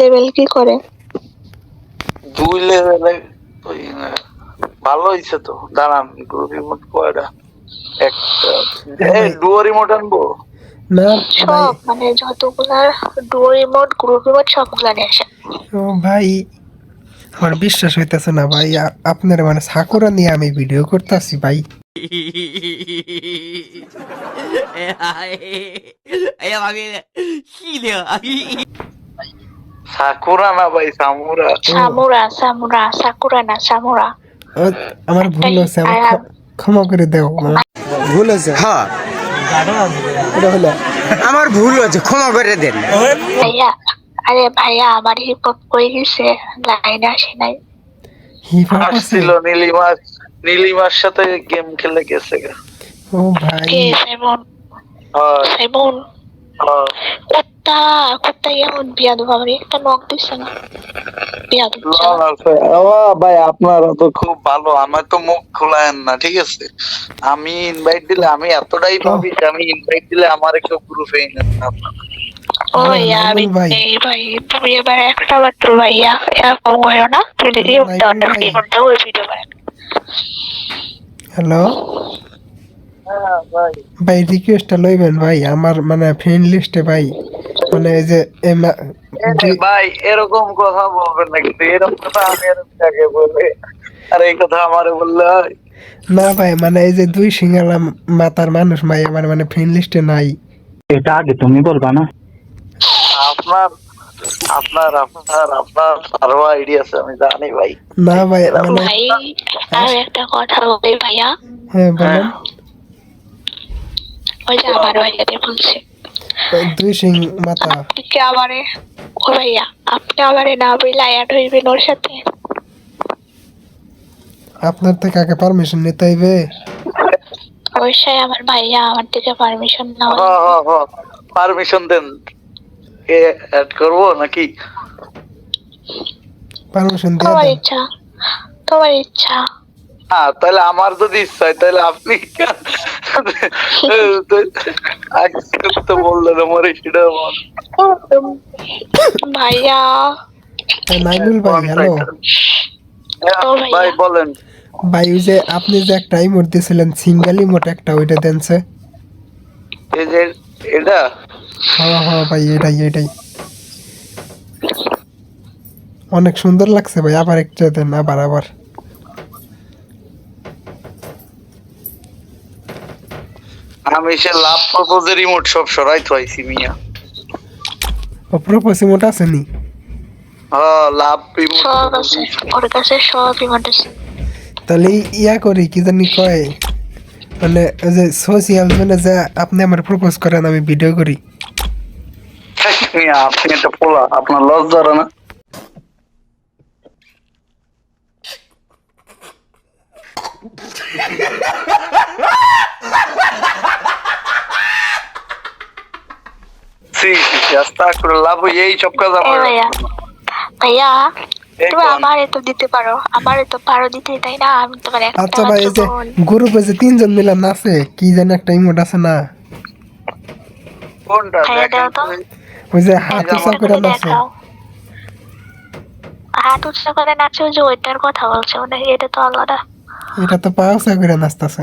Level কি করে? দুই লেভেলে ভালো হইছে তো। দাঁড়ান গ্রুপ রিমোট কয়টা একটা ডুয়ো রিমোট আনব? না সব মানে যতগুলা রিমোট গ্রুপ রিমোট সবগুলা নিয়ে আসেন। ও ভাই আমার বিশ্বাস হইতেছে না ভাই। আপনার মানে সাকুরা নিয়ে আমি ভিডিও করতেছি ভাই। আমি কি সাকুরা না ভাই সামুরা। সামুরা সামুরা সাকুরা না সামুরা আমার ভুল হচ্ছে আমার ক্ষমা করে দেও ভুল হয়েছে হ্যাঁ। এটা হলো। আমার ভুল হয়েছে ক্ষমা করে দেন। ভাইয়া আরে ভাইয়া আমার হিপ হপ করে গেছে লাইন আসে নাই। হিপ হপ আছে? আসছিল নীলিমার সাথে গেম খেলে গেছে ও ভাই। কে সেমন? হ্যাঁ, সেমন? হ্যাঁ। কুত্তা কুত্তা এমন বিয়াদু আমার একটা নক দিছে না। বিয়াদু লং আছে। ও ভাই আপনারা তো খুব ভালো আমার তো মুখ খোলায়েন না ঠিক আছে? আমি ইনভাইট দিলে আমি এতটাই ভাবি যে আমি ইনভাইট দিলে আমার একটু গ্রুপে নেন না ভাইয়া ভাই। ভাই তুমি এবার একটা মাত্র ভাইয়া এরকম হয়েও না। তুমি যদি ভাই, অন্য ভাই। ভিডিও ওই ভিডিও হ্যালো? হ্যাঁ ভাই। ভাই রিকোয়েস্টটা লইবেন ভাই আমার মানে ফ্রেন্ড লিস্টে ভাই। মানে এই যে ভাই এরকম কথা বলবেন না কিন্তু এরকম কথা আমি এরকম কাকে বলে? আর এই কথা আমারে বললে না ভাই মানে এই যে দুই সিঙ্গালা মাতার মানুষ ভাই আমার মানে ফ্রেন্ড লিস্টে নাই। এটা আগে তুমি বলবা না? আপনার আপনার আপনার আপনার আরও আইডিয়া আছে আমি জানি ভাই। না ভাই মানে ভাই আর একটা কথা বলি ভাইয়া। হ্যাঁ বলেন। ওই যে আমার ভাইয়াতে বলছে মাতা। আপনি কি আমারে ও ভাইয়া আপনি আমারে না অ্যাড হইবেন ওর সাথে? আপনার থেকে আগে পারমিশন নিতে হইবে? অবশ্যই আমার ভাইয়া আমার থেকে পারমিশন না হ্যাঁ হ্যাঁ হ্যাঁ। পারমিশন দেন। কে অ্যাড করব নাকি? পারমিশন দিয়ে তোমার ইচ্ছা তোমার ইচ্ছা। হ্যাঁ তাহলে আমার যদি ইচ্ছা হয় তাহলে আপনি কেন- আজকে তো বললেন আমার সেটা ভাইয়া। ভাই হ্যালো ও ভাইয়া। ভাই বলেন। ভাই ওই যে আপনি যে একটা ইমোট দিয়েছিলেন সিঙ্গেল ইমোট একটা ওইটা দেনছে এই যে এটা? হ্যাঁ হ্যাঁ ভাই এটাই এটাই। অনেক সুন্দর লাগছে ভাই আবার একটা দেন আবার আবার। আমি সে লাভ প্রপোজের রিমোট সব সরাই থাইছি মিয়া। ও প্রপোজ ইমোট আছে নি? হ্যাঁ লাভ রিমোট সব আছে ওর কাছে সব ইমোট আছে। তাহলে ইয়া করি কি জানি কয়? মানে যে সোশিয়াল মানে যে আপনি আমার প্রপোজ করেন আমি ভিডিও করি। মিয়া আপনি একটা পোলা আপনার ধরে না। সি আস্তাগফিরুল্লাহ লাভ এই সব কাজ আমার। ভাইয়া ভাইয়া তুমি আমারে তো দিতে পারো আমারে তো পারো দিতে তাই না? আমি তোমার একটা আচ্ছা ভাই এই যে গ্রুপে যে তিনজন মিলে নাচে কি জানি একটা ইমোট আছে না? কোনটা? ভাইয়া দেখেন দাও তো। ওই যে হাত উঁচা করে নাচে। হাত উৎসাহ করে নাচে ওই যে ওইটার কথা বলছে ওটা এটা তো আলাদা। এটা তো পা উঁচা করে নাচতেছে।